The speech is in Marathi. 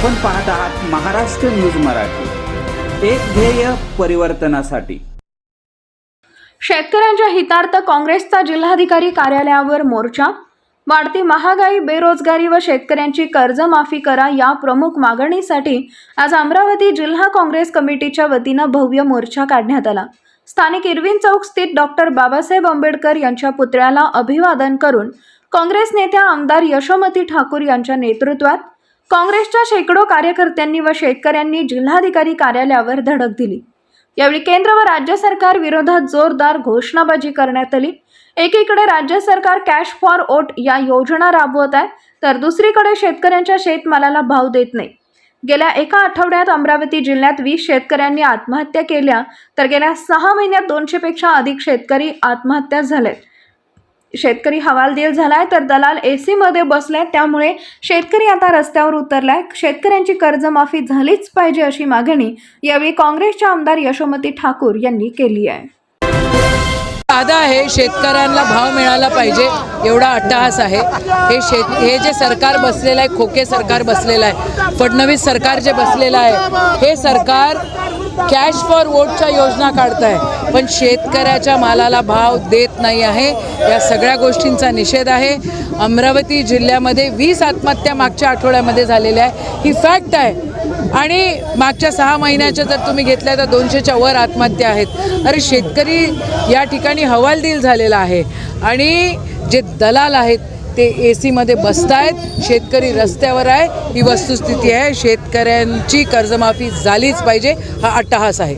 आपण पाहत आहात महाराष्ट्र न्यूज मराठी. एक ध्येय परिवर्तनासाठी. शेतकऱ्यांच्या हितार्थ काँग्रेसचा जिल्हाधिकारी कार्यालयावर मोर्चा. वाढती महागाई बेरोजगारी व शेतकऱ्यांची कर्जमाफी करा या प्रमुख मागणीसाठी आज अमरावती जिल्हा काँग्रेस कमिटीच्या वतीनं भव्य मोर्चा काढण्यात आला. स्थानिक इरविन चौक स्थित डॉक्टर बाबासाहेब आंबेडकर यांच्या पुतळ्याला अभिवादन करून काँग्रेस नेत्या आमदार यशोमती ठाकूर यांच्या नेतृत्वात काँग्रेसच्या शेकडो कार्यकर्त्यांनी व शेतकऱ्यांनी जिल्हाधिकारी कार्यालयावर धडक दिली. यावेळी केंद्र व राज्य सरकार विरोधात जोरदार घोषणाबाजी करण्यात आली. एकीकडे राज्य सरकार कॅश फॉर ओट या योजना राबवत आहे तर दुसरीकडे शेतकऱ्यांच्या शेतमालाला भाव देत नाही. गेल्या एका आठवड्यात अमरावती जिल्ह्यात वीस शेतकऱ्यांनी आत्महत्या केल्या तर गेल्या सहा महिन्यात दोनशेपेक्षा अधिक शेतकरी आत्महत्या झालेत. शेतकरी हवालदिल झालाय तर दलाल ए सीमध्ये बसलाय त्यामुळे शेतकरी आता रस्त्यावर उतरलाय. शेतकऱ्यांची कर्जमाफी झालीच पाहिजे अशी मागणी यावेळी काँग्रेसच्या आमदार यशोमती ठाकूर यांनी केली आहे. वादा आहे शेतकऱ्यांना भाव मिळाला पाहिजे एवढा अट्टहास आहे. हे शेत हे जे सरकार बसलेलं आहे खोके सरकार बसलेलं आहे फडणवीस सरकार जे बसलेलं आहे हे सरकार कॅश फॉर वोटच्या योजना काढत आहे पण शेतकऱ्याच्या मालाला भाव देत नाही आहे या सगळ्या गोष्टींचा निषेध आहे. अमरावती जिल्ह्यामध्ये वीस आत्महत्या मागच्या आठवड्यामध्ये झालेल्या आहे. ही फॅक्ट आहे. आणि मागच्या सहा महिन्याच्या जर तुम्ही घेतल्या तर दोनशेच्या वर आत्महत्या आहेत. अरे शेतकरी या ठिकाणी हवालदिल झालेला आहे. आणि जे दलाल आहेत ते ए सीमध्ये बसत आहेत शेतकरी रस्त्यावर आहे. ही वस्तुस्थिती आहे. शेतकऱ्यांची कर्जमाफी झालीच पाहिजे. हा अट्टहास आहे.